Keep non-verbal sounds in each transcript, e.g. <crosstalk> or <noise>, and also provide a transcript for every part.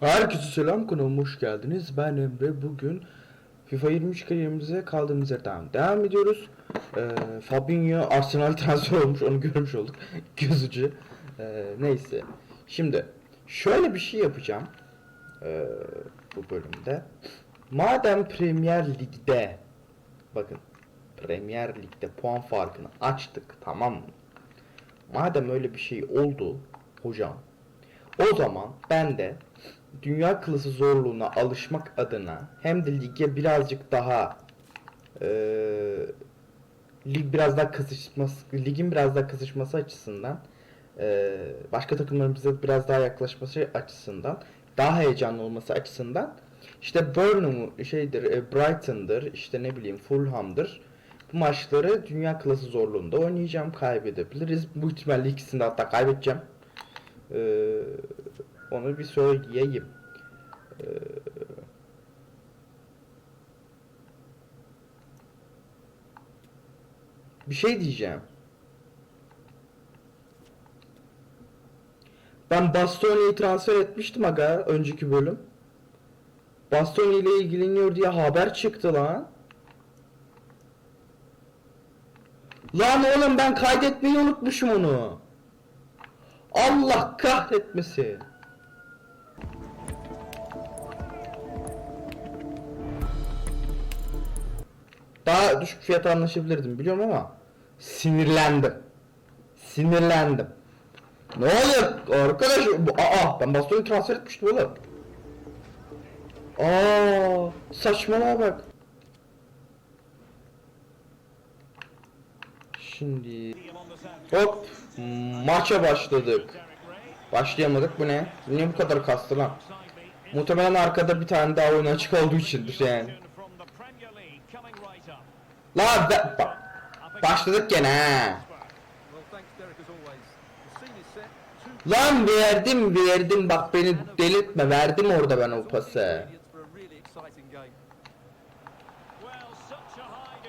Herkese selam kanalıma hoş geldiniz. Ben Emre. Bugün FIFA 23 kariyerimize kaldığımız yerden devam ediyoruz. Ee, Fabinho Arsenal transfer olmuş onu görmüş olduk. <laughs> Gözücü. Ee, neyse. Şimdi şöyle bir şey yapacağım. Ee, bu bölümde. Madem Premier Lig'de bakın Premier Lig'de puan farkını açtık tamam mı? Madem öyle bir şey oldu hocam o zaman ben de dünya klası zorluğuna alışmak adına hem de lige birazcık daha eee lig biraz daha kısışması, ligin biraz daha kısışması açısından eee, başka takımların bize biraz daha yaklaşması açısından daha heyecanlı olması açısından işte Burnham şeydir, e, Brighton'dır, işte ne bileyim Fulham'dır. Bu maçları dünya klası zorluğunda oynayacağım, kaybedebiliriz. Bu ihtimalle ikisini de hatta kaybedeceğim. Ee, onu bir söyleyeyim. Ee, bir şey diyeceğim. Ben Bastoni'yi transfer etmiştim aga önceki bölüm. Bastoni ile ilgileniyor diye haber çıktı lan. Lan oğlum ben kaydetmeyi unutmuşum onu. Allah kahretmesin. Daha düşük fiyata anlaşabilirdim biliyorum ama sinirlendim. Sinirlendim. Ne oluyor arkadaş? Aa ben bastonu transfer etmiştim oğlum. Aa saçmalığa bak. Şimdi hop maça başladık. Başlayamadık bu ne? Niye bu kadar kastı lan? Muhtemelen arkada bir tane daha oyun açık olduğu içindir yani. La be, bak. Başladık gene ha. Lan verdim verdim bak beni delirtme verdim orada ben o pası.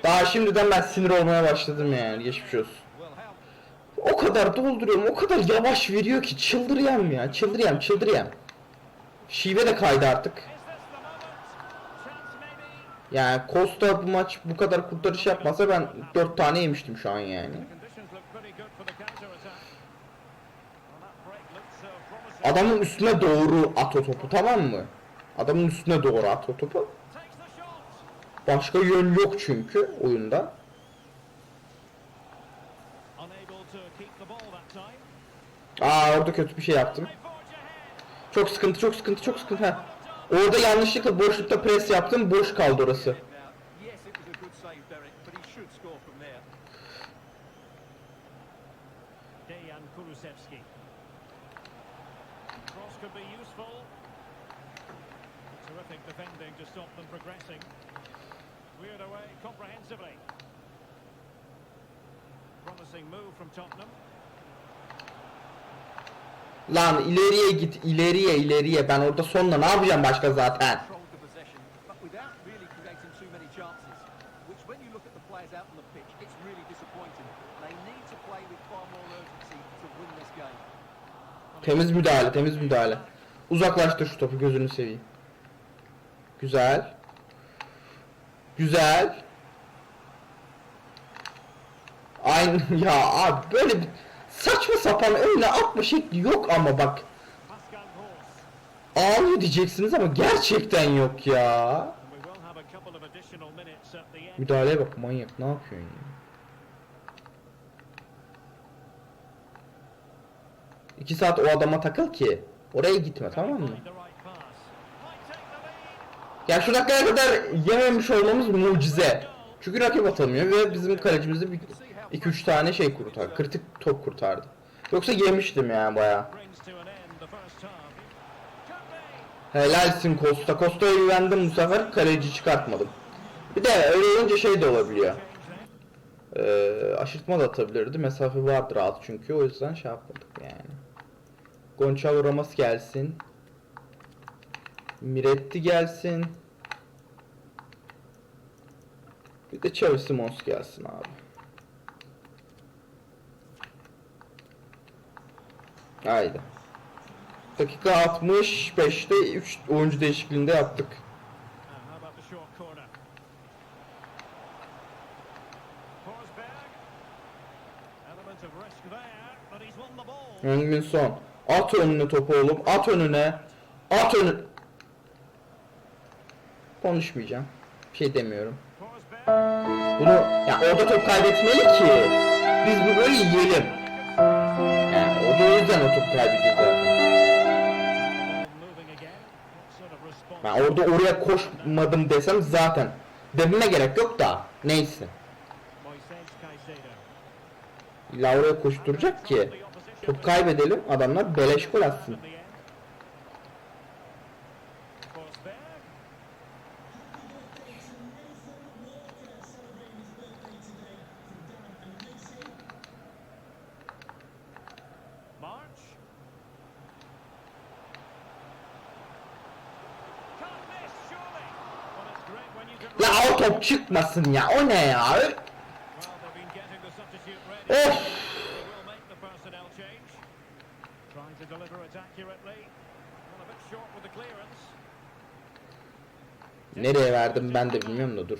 Daha şimdiden ben sinir olmaya başladım yani geçmiş olsun. O kadar dolduruyorum o kadar yavaş veriyor ki çıldırıyorum ya çıldırıyorum çıldırıyorum. Şive de kaydı artık. Yani Costa bu maç bu kadar kurtarış yapmasa ben 4 tane yemiştim şu an yani. Adamın üstüne doğru at o topu tamam mı? Adamın üstüne doğru at o topu. Başka yön yok çünkü oyunda. Aa orada kötü bir şey yaptım. Çok sıkıntı çok sıkıntı çok sıkıntı. Heh. Orada yanlışlıkla boşlukta pres yaptım boş kaldı orası. Promising move from Tottenham. Lan ileriye git ileriye ileriye ben orada sonla ne yapacağım başka zaten. Temiz müdahale temiz müdahale. Uzaklaştır şu topu gözünü seveyim. Güzel. Güzel. Aynı <laughs> ya abi böyle bir saçma sapan öyle atma şekli yok ama bak. Ağlıyor diyeceksiniz ama gerçekten yok ya. Müdahaleye bak manyak ne yapıyorsun ya? İki saat o adama takıl ki oraya gitme tamam mı? Ya şu dakikaya kadar yememiş olmamız mucize. Çünkü rakip atamıyor ve bizim kalecimiz de 2-3 tane şey kurtar, kritik top kurtardı. Yoksa yemiştim yani baya. Helalsin Costa. Costa'ya güvendim bu sefer kaleci çıkartmadım. Bir de öyle olunca şey de olabiliyor. Ee, aşırtma da atabilirdi. Mesafe vardı rahat çünkü. O yüzden şey yapmadık yani. Gonçalo Ramos gelsin. Miretti gelsin. Bir de Xavi Simons gelsin abi. Haydi. Dakika 65'te 3 oyuncu değişikliğinde yaptık. Heung-min Son. At önüne topu oğlum. At önüne. At önüne. Konuşmayacağım. Bir şey demiyorum. Bunu ya orada top kaybetmeli ki biz bu böyle yiyelim. Kaybediyor? Ben orada oraya koşmadım desem zaten dememe gerek yok da neyse. İlla oraya koşturacak ki top kaybedelim adamlar beleş gol atsın. In the end. Forsberg. March. Can't miss, surely. Well, it's great when you can. La o top çıkmasın ya o ne ya? Well, they've been getting the substitute ready. Of! They will make the personnel change. Trying to deliver it accurately. Well, a bit short with the clearance. Nereye verdim ben de bilmiyorum da dur.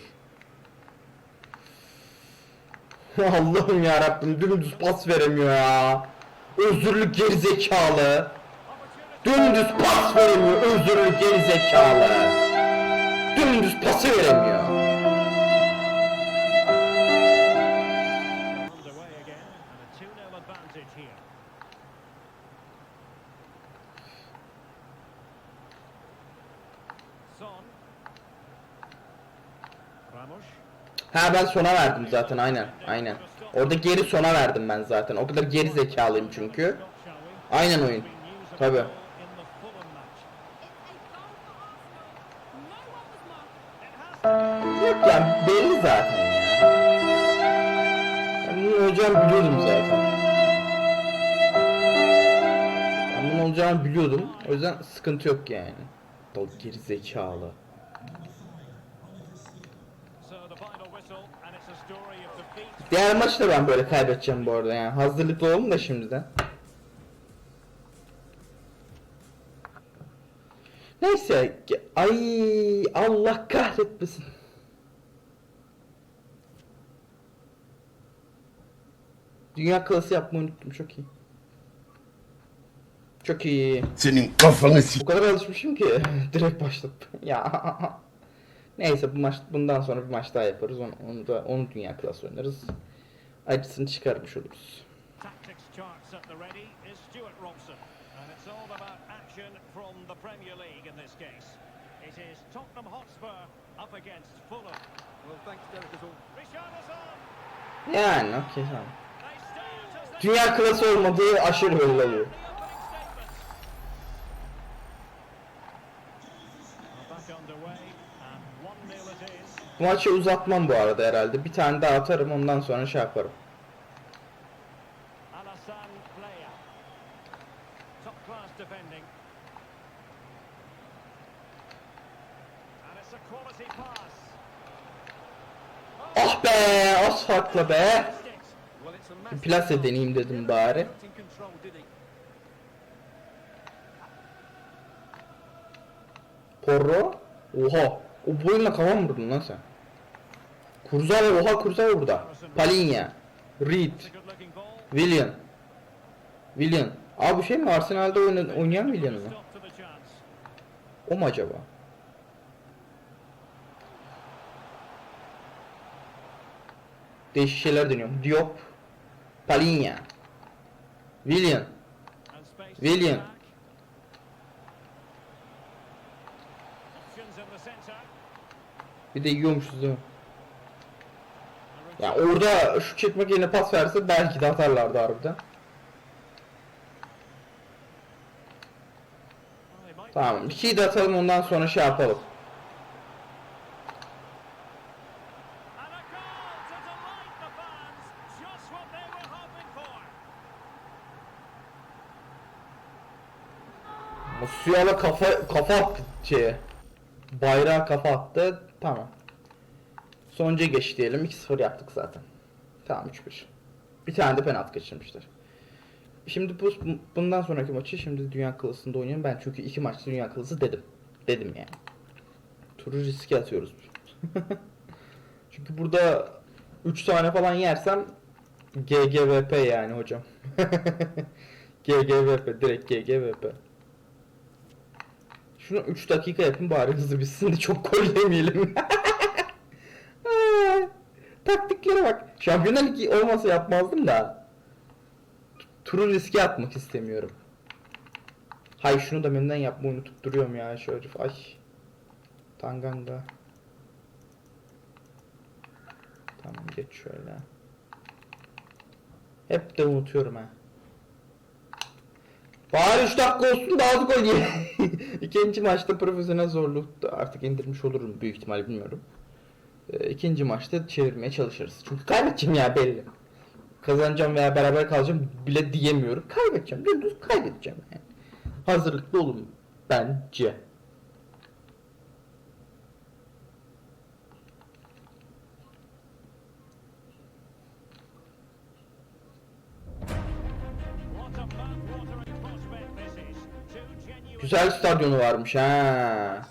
<laughs> Allah'ım ya Rabbim dümdüz pas veremiyor ya. Özürlü gerizekalı. Dümdüz pas veremiyor özürlü gerizekalı. Dümdüz pası veremiyor. Ha ben sona verdim zaten aynen aynen. Orada geri sona verdim ben zaten. O kadar geri zekalıyım çünkü. Aynen oyun. Has Yok yani belli zaten ya. Ben bunun olacağını biliyordum zaten. Ben bunun olacağını biliyordum. O yüzden sıkıntı yok yani. Dal geri zekalı. So the final whistle, and it's a story of defeat. Diğer maçı da ben böyle kaybedeceğim bu arada yani. Hazırlıklı olalım da şimdiden. Neyse. Ay Allah kahretmesin. Dünya klası yapmayı unuttum. Çok iyi. Çok iyi. Senin kafanı s- O kadar alışmışım ki <laughs> direkt başlattım. Ya. <laughs> Neyse bu maç bundan sonra bir maç daha yaparız. Onu, onu da onu dünya klası oynarız. Acısını çıkarmış oluruz. It is Tottenham Hotspur up against Fulham. Well, thanks, Derek, as all. Richarlison! Yani okey tamam. Dünya klası olmadığı aşırı belli oluyor. the opening statements. Well, back underway and 1-0 it is. Bu maçı uzatmam bu arada herhalde. Bir tane daha atarım ondan sonra şey yaparım. Ah be! Az farkla be! Plase deneyeyim dedim bari. Porro. Oha. O boyunla kafa mı vurdun lan sen? Kurzawa oha Kurzawa burada. Palinha. Reed. Willian. Willian. Abi bu şey mi? Arsenal'de oynayan, oynayan Willian mı? O mu acaba? Değişik şeyler deniyorum. Diop. İn the centre. Bir de yiyormuşuz değil mi? A Ya return. orada şu çekmek yerine pas verse belki de atarlardı harbiden. Tamam. İkiyi de atalım ondan sonra şey yapalım. Musiala kafa kafa attı şeye. Bayrağa kafa attı. Tamam. Sonuca geç diyelim. 2-0 yaptık zaten. Tamam 3-1. Bir tane de penaltı kaçırmışlar. şimdi bu bundan sonraki maçı şimdi Dünya Klası'nda oynayalım. Ben çünkü iki maçta Dünya Klası dedim. Dedim yani. Turu riske atıyoruz. <laughs> çünkü burada 3 tane falan yersem GGVP yani hocam. <laughs> GGVP direkt GGVP. Şunu 3 dakika yapın bari hızlı bitsin de çok gol yemeyelim. <laughs> Taktiklere bak. Şampiyonlar Ligi olmasa yapmazdım da. Turu riske atmak istemiyorum. Hay şunu da benden yapmayı unutup duruyorum ya herif. Ay. Tanganga. Tamam geç şöyle. Hep de unutuyorum ha. Bari 3 dakika olsun da az gol ye. İkinci maçta profesyonel zorlukta artık indirmiş olurum büyük ihtimal bilmiyorum. Ee, İkinci maçta çevirmeye çalışırız. Çünkü kaybedeceğim ya belli. Kazanacağım veya beraber kalacağım bile diyemiyorum. Kaybedeceğim. Dümdüz kaybedeceğim yani. Hazırlıklı olun bence. Güzel stadyonu varmış ha.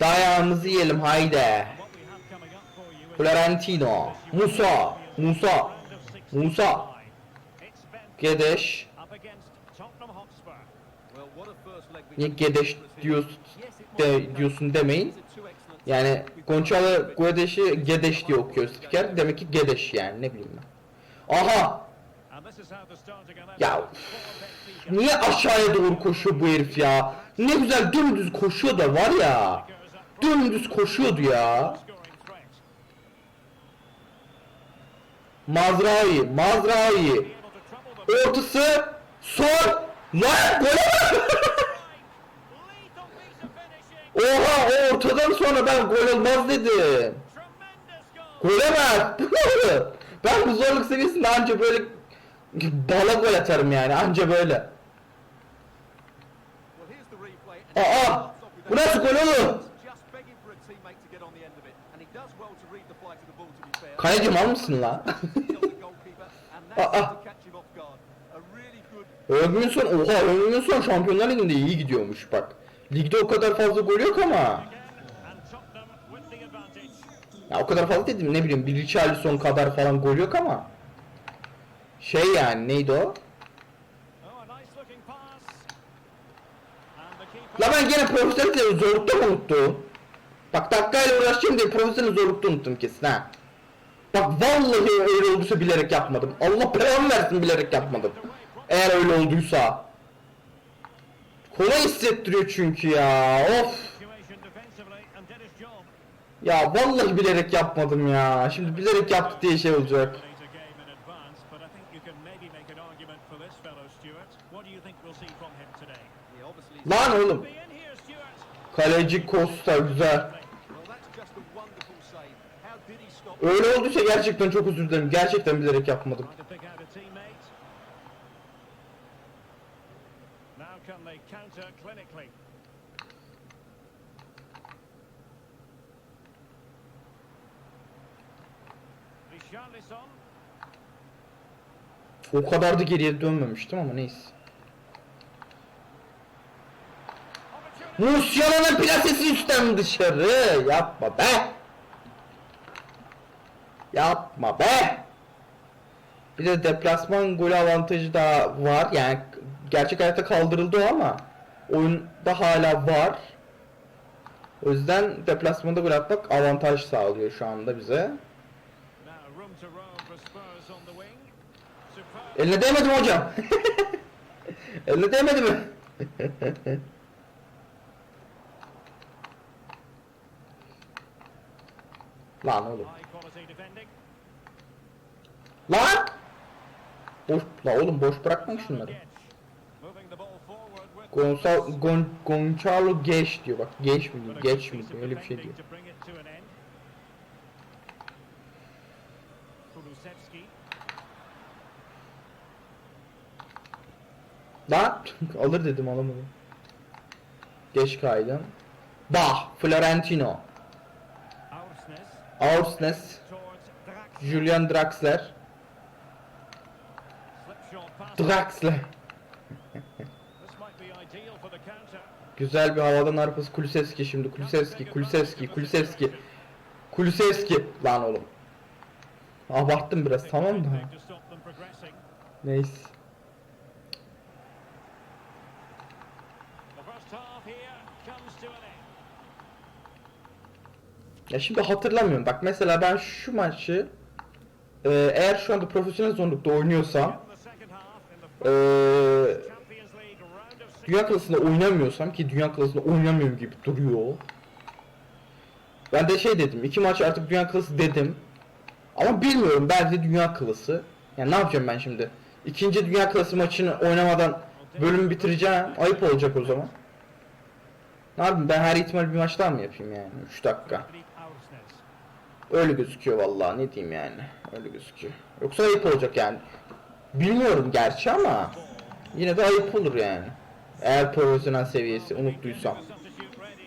Dayağımızı yiyelim haydi. and what we have coming up for you is Florentino, Musa, Musa, round of 16 Musa, Gedeş. Niye Gedeş diyorsun, de, diyorsun demeyin. Yani. Gonçalo Guedeş'i Gedeş diye okuyor spiker. Demek ki Gedeş yani ne bileyim ben. Aha! Ya Benfica. niye aşağıya doğru koşuyor bu herif ya? Ne güzel dümdüz koşuyor da var ya. Dümdüz koşuyordu ya. trouble them. Ortası, sol, lan finishing. <laughs> Oha o ortadan sonra ben gol olmaz dedim. Gole bak! <laughs> ben bu zorluk seviyesinde anca böyle bala gol atarım yani anca böyle. Well, here's the replay, and Aa! Bu nasıl gol oğlum? Kaleci mal mısın that's Aa! to catch him off guard. A really good Ömrün son, oha ömrün son Şampiyonlar Ligi'nde iyi gidiyormuş bak. Ligde o kadar fazla gol yok ama. Ya o kadar fazla dedim ne bileyim bir Richarlison kadar falan gol yok ama. Şey yani neydi o? Oh, a nice looking pass. And the keeper. La ben gene profesyonel zorlukta mı unuttum? Bak dakikayla uğraşacağım diye profesyonel zorlukta unuttum kesin ha. Bak vallahi öyle olduysa bilerek yapmadım. Allah belamı versin bilerek yapmadım. Eğer öyle olduysa. Kolay hissettiriyor çünkü ya. Of. Ya vallahi bilerek yapmadım ya. Şimdi bilerek yaptı diye şey olacak. Lan oğlum. Kaleci Costa güzel. Öyle olduysa gerçekten çok özür dilerim. Gerçekten bilerek yapmadım. O kadar da geriye dönmemiştim ama neyse. Musiala'nın plasesi üstten dışarı. Yapma be. Yapma be. Bir de deplasman golü avantajı da var. Yani gerçek hayatta kaldırıldı o ama oyunda hala var. O yüzden deplasmanda gol atmak avantaj sağlıyor şu anda bize. Eline değmedi mi hocam? <laughs> Eline değmedi mi? <laughs> Lan oğlum. Lan! Boş, la oğlum boş bırakmak şunları. Gonçalo, Gon, Gonçalo geç diyor bak. Geç mi diyor, geç mi diyor, öyle bir şey diyor. Lan! <laughs> Alır dedim alamadım. Geç kaydın. Bah! Florentino. Aursnes. Julian Draxler. Draxler. Güzel bir havadan arpası Kulusevski şimdi. Kulusevski, Kulusevski, Kulusevski. Kulusevski. Lan oğlum. Abarttım biraz tamam progressing. Neyse. Ya şimdi hatırlamıyorum. Bak mesela ben şu maçı e, eğer şu anda profesyonel zorlukta oynuyorsam e, Dünya klasında oynamıyorsam ki dünya klasında oynamıyorum gibi duruyor. Ben de şey dedim. iki maç artık dünya klası dedim. Ama bilmiyorum belki dünya klası. Yani ne yapacağım ben şimdi? İkinci dünya klası maçını oynamadan bölümü bitireceğim. Ayıp olacak o zaman. Ne yapayım ben her ihtimal bir maç daha mı yapayım yani? 3 dakika. Öyle gözüküyor vallahi ne diyeyim yani. Öyle gözüküyor. Yoksa ayıp olacak yani. Bilmiyorum gerçi ama yine de ayıp olur yani. Eğer profesyonel seviyesi unuttuysam. The substitute ready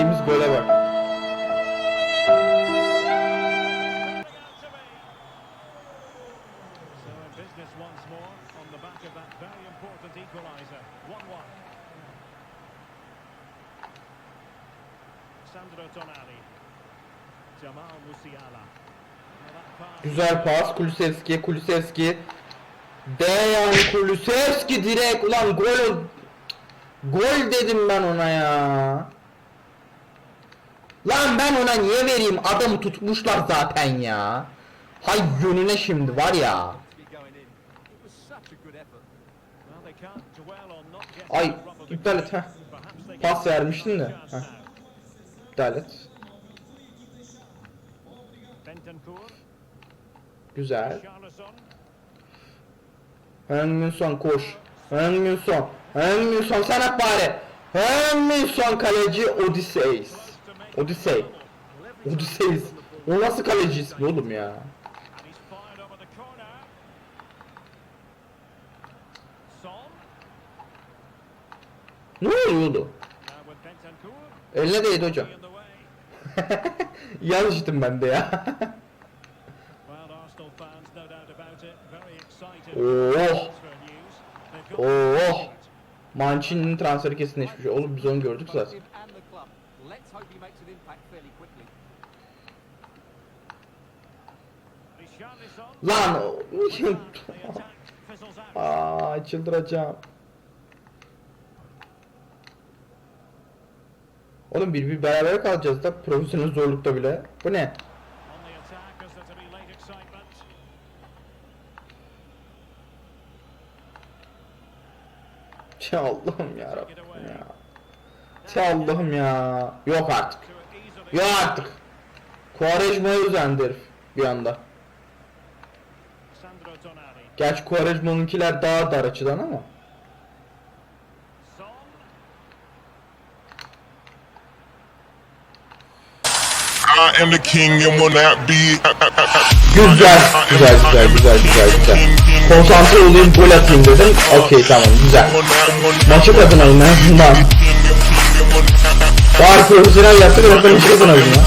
and Sandro Tonali. Musiala. Güzel pas Kulusevski, Kulusevski. Dejan Kulusevski direkt ulan gol Gol dedim ben ona ya. Lan ben ona niye vereyim? Adamı tutmuşlar zaten ya. Hay yönüne şimdi var ya. Ay iptal et heh. Pas vermiştin de. Heh. İptal et. Güzel. Hengminson koş. Hengminson. Hengminson sen at bari. Hengminson kaleci Odysseus. Odyssey. Odysseus. O nasıl kaleci ismi oğlum ya? Ne oluyor oğlum? Eline değdi hocam. Yanlıştım ben de ya. Oh. Oh. Mancini'nin transferi kesinleşmiş. Oğlum biz onu gördük zaten. him and the Oğlum bir bir beraber kalacağız da profesyonel zorlukta bile. Bu ne? <laughs> Ya Allah'ım ya Rabbim ya. Ya Allah'ım ya. Yok artık. Yok artık. Quaresma'ya özendi herif bir anda. Gerçi Quaresma'nınkiler daha dar açıdan ama. Am the king and will not be. Güzel. Güzel güzel güzel güzel güzel. Konsantre olayım gol atayım dedim. Okey tamam güzel. Maçı kazanalım en azından. Bari profesyonel yaptık en azından maçı kazanalım ya.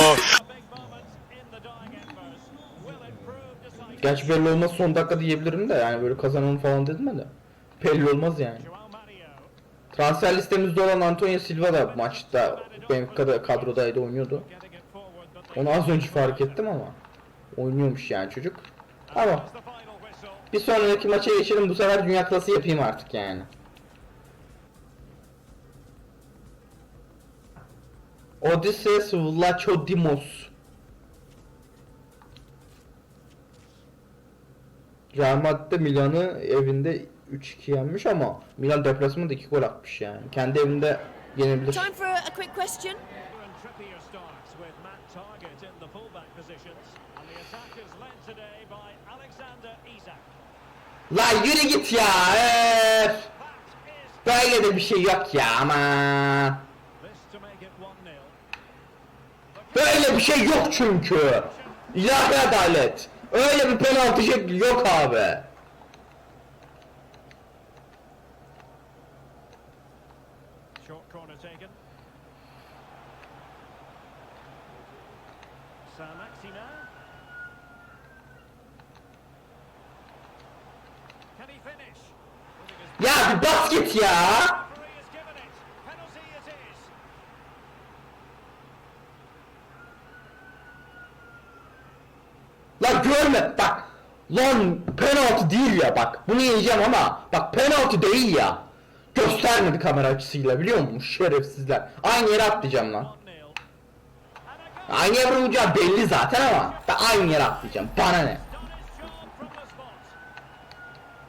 Uh? Gerçi belli olmaz son dakika diyebilirim de yani böyle kazanalım falan dedim de. Belli olmaz yani. Transfer listemizde olan Antonio Silva da maçta benim kadar kadrodaydı oynuyordu. Onu az önce fark ettim ama oynuyormuş yani çocuk. Ama bir sonraki maça geçelim bu sefer dünya klası yapayım artık yani. Odysseus Vlachodimos Real Madrid'de Milan'ı evinde 3-2 yenmiş ama Milan deplasmanda 2 gol atmış yani. Kendi evinde yenebilir. Time for a, quick question. La yürü git ya. Öf. Böyle de bir şey yok ya ama. this to make it 1-0. Öyle bir şey yok çünkü. İlahi adalet. Öyle bir penaltı şekli yok abi. Basket ya. Lan görme bak. Lan penaltı değil ya bak. Bunu yiyeceğim ama bak penaltı değil ya. Göstermedi kamera açısıyla biliyor musun şerefsizler. Aynı yere atlayacağım lan. 1-0. And a goal. Aynı yere vuracağım belli zaten ama ben aynı yere atlayacağım. Bana ne?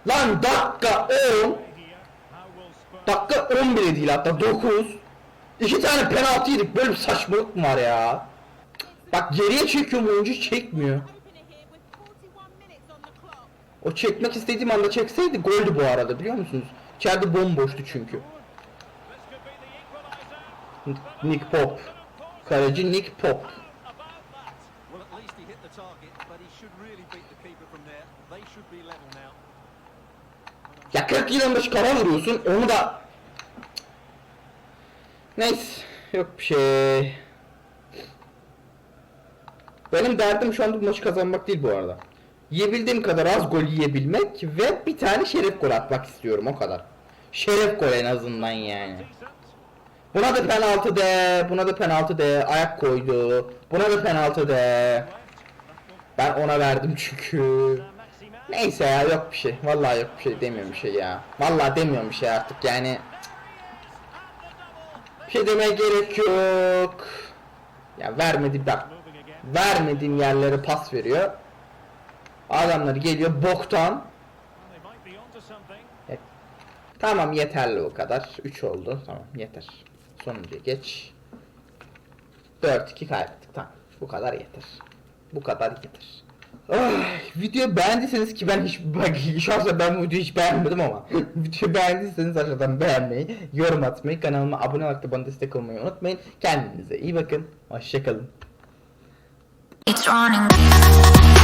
Lan dakika 10. Dakika 10 bile değil hatta 9. İki tane penaltı yedik. Böyle bir saçmalık mı var ya? Bak geriye çekiyorum oyuncu çekmiyor. Opener here with 41 minutes on the clock. O çekmek istediğim anda çekseydi goldü bu arada biliyor musunuz? İçeride bomboştu çünkü. Nick Pop. Kaleci Nick Pop. Ya 40 yılında kara vuruyorsun onu da... Neyse yok bir şey. Benim derdim şu anda bu maçı kazanmak değil bu arada. Yiyebildiğim kadar az gol yiyebilmek ve bir tane şeref gol atmak istiyorum o kadar. Şeref gol en azından yani. Buna da penaltı de, buna da penaltı de, ayak koydu. Buna da penaltı de. Ben ona verdim çünkü. Neyse ya yok bir şey. Vallahi yok bir şey demiyorum bir şey ya. Vallahi demiyorum bir şey artık yani. Bir şey demeye gerek yok. Ya vermedi bak. Vermediğim yerlere pas veriyor. Adamlar geliyor boktan. Something. Tamam yeterli o kadar. 3 oldu. Tamam yeter. Sonuncuya geç. 4-2 kaybettik. Tamam. Bu kadar yeter. Bu kadar yeter. Ay, videoyu beğendiyseniz ki ben hiç bak şahsen ben bu videoyu hiç beğenmedim ama <laughs> videoyu beğendiyseniz aşağıdan beğenmeyi, yorum atmayı, kanalıma abone olarak da bana destek olmayı unutmayın. Kendinize iyi bakın. Hoşçakalın. It's running.